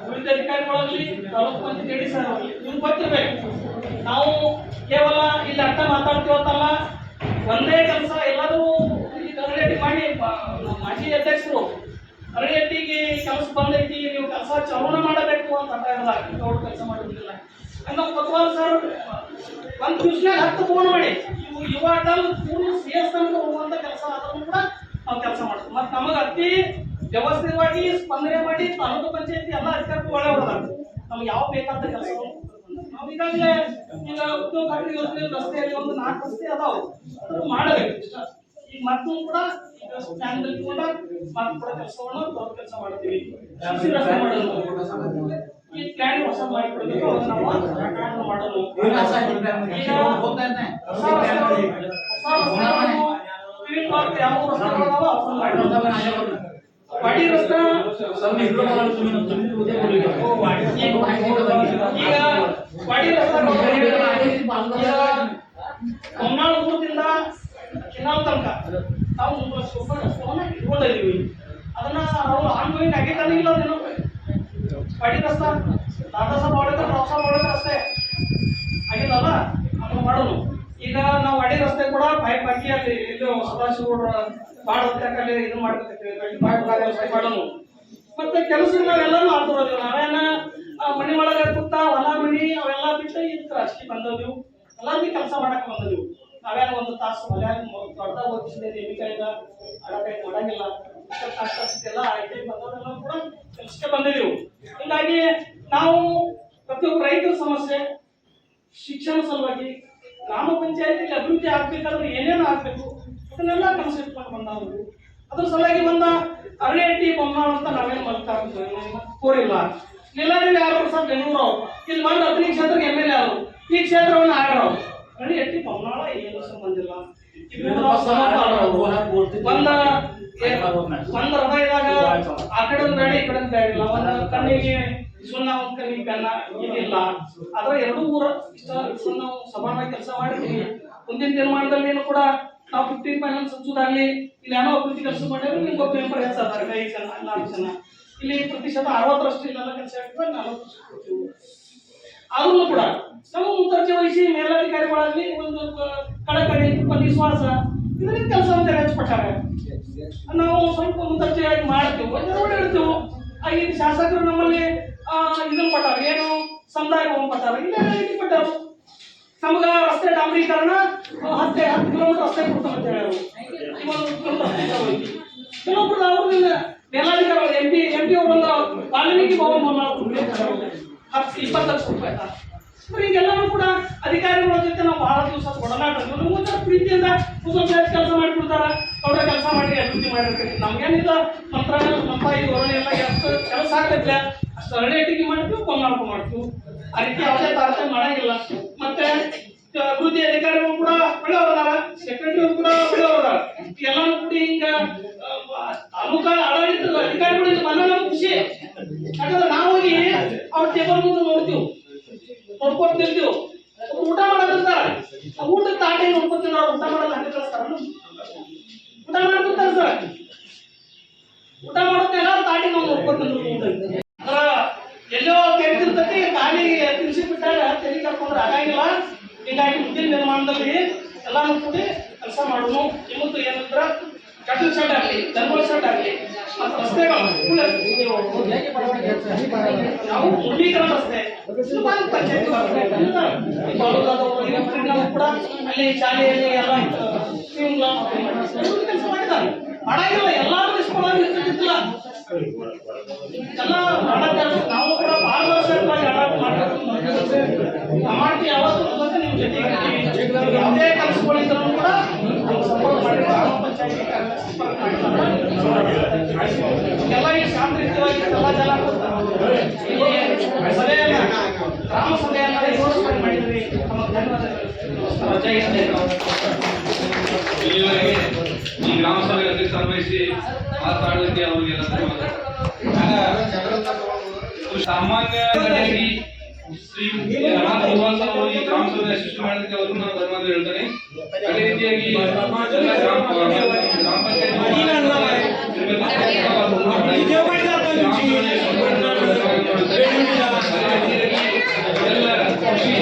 ಅಭಿವೃದ್ಧಿ ಅಧಿಕಾರಿಗಳಲ್ಲಿ, ತಾಲೂಕು ಪಂಚಾಯತ್ ಸರ್ ಆಗಲಿ ನಿಮ್ಗೆ ಗೊತ್ತಿರಬೇಕು. ನಾವು ಕೇವಲ ಇಲ್ಲಿ ಅರ್ಥ ಮಾತಾಡ್ತೀವತ್ತಲ್ಲ, ಒಂದೇ ಕೆಲಸ ಎಲ್ಲರೂ ಅರಳಿಯಟ್ಟಿ ಮಾಡಿ, ಮಾಜಿ ಅಧ್ಯಕ್ಷರು ಅರಳಿಯಟ್ಟಿಗೆ ಕೆಲಸ ಬಂದೈತಿ, ನೀವು ಕೆಲಸ ಚಾಲೂನ ಮಾಡಬೇಕು ಅಂತ ಅರ್ಥ ಇರಲ್ಲ. ಕೆಲಸ ಮಾಡೋದಿಲ್ಲ ಹಂಗ ಕೊತ್ವಾಲ್ ಸರ್, ಒಂದು ದಿವ್ಸನಾಗ ಹತ್ತು ಫೋನ್ ಮಾಡಿ. ಇವು ಯುವ ಅಟಲ್ ಪೂರ್ಣ ಸಿ ಎಸ್ ಹೋಗುವಂತ ಕೆಲಸ ಅದನ್ನು ಕೂಡ ನಾವು ಕೆಲಸ ಮಾಡ್ತೀವಿ. ಮತ್ತು ನಮಗೆ ಅತಿ ವ್ಯವಸ್ಥಿತವಾಗಿ ಸ್ಪಂದನೆ ಮಾಡಿ ತಾಲೂಕು ಪಂಚಾಯತಿ ಎಲ್ಲ ಅಧಿಕಾರಿಗಳು ಒಳ್ಳೆ ಹೋದಾಗ ನಮ್ಗೆ ಯಾವ ಬೇಕಾದ ಕೆಲಸಗಳು ನಾವು ಈಗಾಗಲೇ ಈಗ ಉದ್ಯೋಗ ಖಾತ್ರಿ ಯೋಜನೆ ರಸ್ತೆಯಲ್ಲಿ ಒಂದು ನಾಲ್ಕು ರಸ್ತೆ ಅದಾವ. ಅದು ಮಾಡಬೇಕು ಈಗ. ಮತ್ತೂ ಕೂಡ ಈಗ ಸ್ಟ್ಯಾಂಡಲ್ಲಿ ಕೂಡ ಮತ್ತೆ ಕೂಡ ಕೆಲಸವನ್ನು ಕೆಲಸ ಮಾಡ್ತೀವಿ. ರಸ್ತೆ ಮಾಡೋದು. ಪ್ಲಾನ್ ಹೊಸ ನಾವು. ವಾಡಿ ರಸ್ತೆ ಈಗ ವಾಡಿ ರಸ್ತೆ ಹೊನ್ನಾಳಪುರದಿಂದ ತನಕ ನಾವು ರಸ್ತೆವನ್ನ ಇಟ್ಕೊಂಡಿದೀವಿ ಅದನ್ನ ನಾವು ಆನ್ಗೋಯಿಂಗ್ ಆಗಿದ್ದಾನೆ ಇಲ್ಲ ಅದೇನು ವಾಡಿ ರಸ್ತೆ. ದಾದಾ ಮಾಡಿದ್ರೆ ಪ್ರವಾಸ ಮಾಡಿದ್ರೆ ರಸ್ತೆ. ಆಗಿಲ್ಲಲ್ಲ? ಅದನ್ನ ಮಾಡೋಣ ಈಗ ನಾವು ಅಡಿ ರಸ್ತೆ ಕೂಡ ಪೈಪ್ ಹಾಕಿ ಅಲ್ಲಿ ಇಲ್ಲಿ ಸದಾಶಿವಗೌಡ್ರ ಬಾಳ ಹೊತ್ತಲ್ಲಿ ಇದು ಪೈಪ್ ವ್ಯವಸ್ಥೆ ಮಾಡೋಣ ಮತ್ತೆ ಕೆಲಸ ನಾವೆಲ್ಲರೂ ಮಾಡ್ತಿರೋದು ನಾವೇನ ಮನೆ ಒಳಗೆ ಕುತ್ತ ಹೊಲ, ಮನಿ ಅವೆಲ್ಲ ಬಿಟ್ಟು ಇದಕ್ಕೆ ಅಷ್ಟೇ ಬಂದವು ಎಲ್ಲಾದ್ರೂ ಕೆಲಸ ಮಾಡಕ್ ಬಂದವು ನಾವೇನ ಒಂದು ತಾಸು ಹೊಲ, ದೊಡ್ಡದಾಗ ಓದಿಸಿದ್ದೇವೆ ಎಮಿಕಾಯಿಲ್ಲ ಅಡಕಾಯಿ ಮಾಡಂಗಿಲ್ಲ. ಬಂದವರೆಲ್ಲ ಕೂಡ ಬಂದಿದ್ದೀವಿ ಹೀಗಾಗಿ ನಾವು ಪ್ರತಿಯೊಬ್ಬ ರೈತರ ಸಮಸ್ಯೆ ಶಿಕ್ಷಣ ಸಲುವಾಗಿ ಗ್ರಾಮ ಪಂಚಾಯತಿಗೆ ಅಭಿವೃದ್ಧಿ ಆಗ್ಬೇಕಾದ್ರೆ ಏನೇನು ಆಗ್ಬೇಕು, ಅದನ್ನೆಲ್ಲ ಕನಸು ಇಟ್ಕೊಂಡು ಬಂದವರು ಅದ್ರ ಸಲುವಾಗಿ ಬಂದ ಅರಳೆಟ್ಟಿ ಬೊಮ್ಮಾಳ ಅಂತ ನಾವೇನು ಮಲ್ತಾ ಕೋರಿಲ್ಲ. ನಿಲ್ಲಾದ್ರೆ ಯಾರು ಸರ್ ಬೆಂಗಳೂರು ಅವರು ಇಲ್ಲಿ ಬಂದು ಹತ್ತನೇ ಕ್ಷೇತ್ರಕ್ಕೆ ಎಂ ಎಲ್ ಎ ಅವರು ಈ ಕ್ಷೇತ್ರವನ್ನು ಆಡೋರು ಅರಳಿಹಟ್ಟಿ ಬೊಮ್ಮಾಳ ಏನು ಸಂಬಂಧಿಲ್ಲ ಇಬ್ರು ಒಂದ ಒಂದ್ ಆ ಕಡೆ ಒಂದು ಬೇಡ ಈ ಕಡೆ ಒಂದು ಇಲ್ಲ. ಒಂದ್ ಕಣ್ಣಿಗೆ ಸುಣ್ಣ ಒಂದ್ ಕಣ್ಣಿಗೆ ಬೆಲ್ಲ ಇದಿಲ್ಲ. ಆದ್ರೆ ಎರಡೂ ಊರ ಇಷ್ಟ ನಾವು ಸಮಾನವಾಗಿ ಕೆಲಸ ಮಾಡಿದ್ವಿ. ಮುಂದಿನ ನಿರ್ಮಾಣದಲ್ಲಿ ಕೂಡ ನಾವು ಫಿಫ್ಟಿ ಫೈನಾನ್ಸ್ ಹಚ್ಚೋದಾಗ್ಲಿ ಇಲ್ಲಿ ಏನೋ ಅಭಿವೃದ್ಧಿ ಕೆಲಸ ಮಾಡಿದ್ರೆ ನಿಮ್ಗೆ ಒಬ್ಬ ಮೆಂಬರ್ ಐದು ಜನ ನಾಲ್ಕು ಜನ ಇಲ್ಲಿ ಪ್ರತಿಶತ ಅರವತ್ತರಷ್ಟು ಇಲ್ಲೆಲ್ಲ ಕೆಲಸ ನಲವತ್ತು ಕೊಡ್ತೀವಿ. ಆದ್ರೂ ಕೂಡ ನಮ್ಮ ಮುತರ್ಜೆ ವಹಿಸಿ ಮೇಲಾಧಿಕಾರಿಗಳಾಗಲಿ ಒಂದು ಕಳಕಳಿ ವಿಶ್ವಾಸ ಇದರಿಂದ ಕೆಲಸ ಅಂತ ಹಚ್ಕೊಟ್ಟಾರೆ ನಾವು ಸ್ವಲ್ಪ ಮುತರ್ಜೆಯಾಗಿ ಮಾಡ್ತೇವೆ ಒಂದು ಇಡ್ತೀವಿ ಆ ಶಾಸಕರು ನಮ್ಮಲ್ಲಿ ಇದನ್ನು ಕೊಟ್ಟಾರ ಏನು ಸಮುದಾಯ ಭವನ ಕೊಟ್ಟಾರ ಇಲ್ಲ ಇದು ನಮಗ ರಸ್ತೆ ಡಾಂಬರೀಕರಣ ಹತ್ತೆ, ಹತ್ತು ಕಿಲೋಮೀಟರ್ ರಸ್ತೆ ಕೊಡ್ತಾರೆ ಅಂತ ಹೇಳಿ ಮೇಲಾಧಿಕಾರಿಗಳು. ಕೆಲವೊಬ್ರು ಅವ್ರನ್ನ ಮೇಲಾಧಿಕಾರಿ ಎಂ ಪಿ ಎಂ ಪಿ ಒಂದು ವಾಲ್ಮೀಕಿ ಭವನ ಮಾಡ್ಕೊಂಡು ಹತ್ತು ಇಪ್ಪತ್ತು ಲಕ್ಷ ರೂಪಾಯಿ ಆಯ್ತಾ? ಅಂದ್ರೆ ಈಗೆಲ್ಲರೂ ಕೂಡ ಅಧಿಕಾರಿಗಳ ಜೊತೆ ನಾವು ಬಹಳ ದಿವಸ ಒಡನಾಟ ಒಂಥರ ಪ್ರೀತಿಯಿಂದ ಮುಸಲ್ಮಾನ ಕೆಲಸ ಮಾಡಿಬಿಡ್ತಾರ. ಅವ್ರ ಕೆಲಸ ಮಾಡಿ ಅಭಿವೃದ್ಧಿ ಮಾಡಿರ್ತೀವಿ ನಮ್ಗೇನಿಲ್ಲ ಮಂತ್ರ ಮಂತ್ರ ಹೊರಳೆ ಎಲ್ಲ ಎಷ್ಟು ಕೆಲಸ ಆಗ್ತೈತೆ ಅಷ್ಟು ಅಟ್ಟಿಗೆ ಮಾಡ್ತೀವಿ ಕೊಂಗಾಳ್ಕೊ ಮಾಡ್ತೀವಿ. ಆ ರೀತಿ ಯಾವುದೇ ತಾರತಮ್ಯ ಮಾಡಂಗಿಲ್ಲ ಮತ್ತೆ ಅಭಿವೃದ್ಧಿ ಅಧಿಕಾರಿಗಳು ಕೂಡ ಒಳ್ಳೆಯವ್ರದಾರ ಸೆಕ್ರೆಟರಿ ಕೂಡ ಒಳ್ಳೆಯವ್ರದಾರ ಎಲ್ಲರೂ ಕೂಡಿ ಹಿಂಗ ತಾಲೂಕಾ ಆಡಳಿತದ ಅಧಿಕಾರಿಗಳಿಂದ ನಮ್ಗೆ ಖುಷಿ. ಯಾಕಂದ್ರೆ ಅವ್ರ ಟೇಬಲ್ ಮುಂದೆ ನೋಡ್ತೀವಿ ನೋಡ್ಕೊತ ನಿಲ್ತೀವಿ ಅವ್ರು ಊಟ ಮಾಡೋದಿರ್ತಾರ ಆ ಊಟದ ತಾಟೆ ನೋಡ್ಕೊತೀವಿ ನಾವು ಊಟ ಮಾಡೋದು ಹಂಗೆ ಕಳಿಸ್ತಾರ ಊಟ ಮಾಡ್ಕೊತಾರ ಸರ್ ಊಟ ಮಾಡೋದೆಲ್ಲ ತಾಟಿ ನಾವು ನೋಡ್ಕೊತೀವಿ ಅದ್ರ ಎಲ್ಲೋ ತೆರೆದಿರ್ತತಿ ಖಾಲಿ ತಿನ್ಸಿ ಬಿಟ್ಟಾಗ ತೆರಿಗೆ ಕರ್ಕೊಂಡ್ರೆ ಆಗಂಗಿಲ್ಲ ಹೀಗಾಗಿ ಮುಂದಿನ ನಿರ್ಮಾಣದಲ್ಲಿ ಎಲ್ಲಾನು ಕೂಡಿ ಕೆಲಸ ಮಾಡೋನು ನಿಮ್ಮದು ಏನಂದ್ರ ಕಟಲ್ ಶೆಡ್ ಆಗಲಿ ಜನ್ಮಲ್ ಶೆಡ್ ಆಗಲಿ ಮತ್ತು ರಸ್ತೆಗಳು ಉಳ್ಳ- ನಾವು ಮುರ್ಡೀಕರಣ ರಸ್ತೆ ಸುಮಾರು ಪಂಚಾಯತ್ ರಸ್ತೆ ಎಲ್ಲ ಈ ಬಾಳುಗಾದವರು, ಈ ನಾವು ಕೂಡ ಅಲ್ಲಿ ಶಾಲೆಯಲ್ಲಿ ಎಲ್ಲ ಕೆಲಸ ಮಾಡಿದ್ದಾರೆ ಮಾಡಂಗಿಲ್ಲ ಎಲ್ಲಾರು ನಿಷ್ಫಲವಾಗಿ ಇರ್ತಿದ್ದಿಲ್ಲ ಎಲ್ಲ ಮಾಡಕ್ಕೆ ನಾವು ಕೂಡ ಪಾರದರ್ಶಕವಾಗಿ ಆಡಾಟ ಮಾಡಬೇಕು ಅಮಾರ್ತಿ ಯಾವತ್ತೂ ಬಂದ್ರೆ ನಿಮ್ಮ ಜೊತೆಗೆ ಇರ್ತೀವಿ. ಯಾವುದೇ ಕೆಲಸಗಳಿದ್ರು ಕೂಡ ನಾವು ಸಪೋರ್ಟ್ ಮಾಡಿ ಗ್ರಾಮ ಪಂಚಾಯತಿ ಸಂಪರ್ಕ ಎಲ್ಲ ಈ ಶಾಂತಿಯುತವಾಗಿ ಎಲ್ಲ ಜಲ ಗ್ರಾಮ ಸಭೆಯನ್ನ ಮಾಡಿದ್ರಿ. ನಮ್ಮ ಧನ್ಯವಾದಗಳು. ಇಲ್ಲಿವರೆಗೆ ಈ ಗ್ರಾಮ ಸಭೆ ಅಧ್ಯಕ್ಷ ವಹಿಸಿ ಮಾತನಾಡಲಿಕ್ಕೆ ಅವರಿಗೆ ಸಾಮಾನ್ಯ ರಾಮ್ ಗೋಪಾಲ್ ಅವರು ಈ ಗ್ರಾಮ ಸಭೆ ಯಶಸ್ವಿ ಮಾಡೋದಕ್ಕೆ ಅವರು ನಾನು ಧನ್ಯವಾದ ಹೇಳ್ತೇನೆ ಅದೇ ರೀತಿಯಾಗಿ ಎಲ್ಲ ಗ್ರಾಮ ಗ್ರಾಮ ಪಂಚಾಯತ್ ಎಲ್ಲ ಕೃಷಿ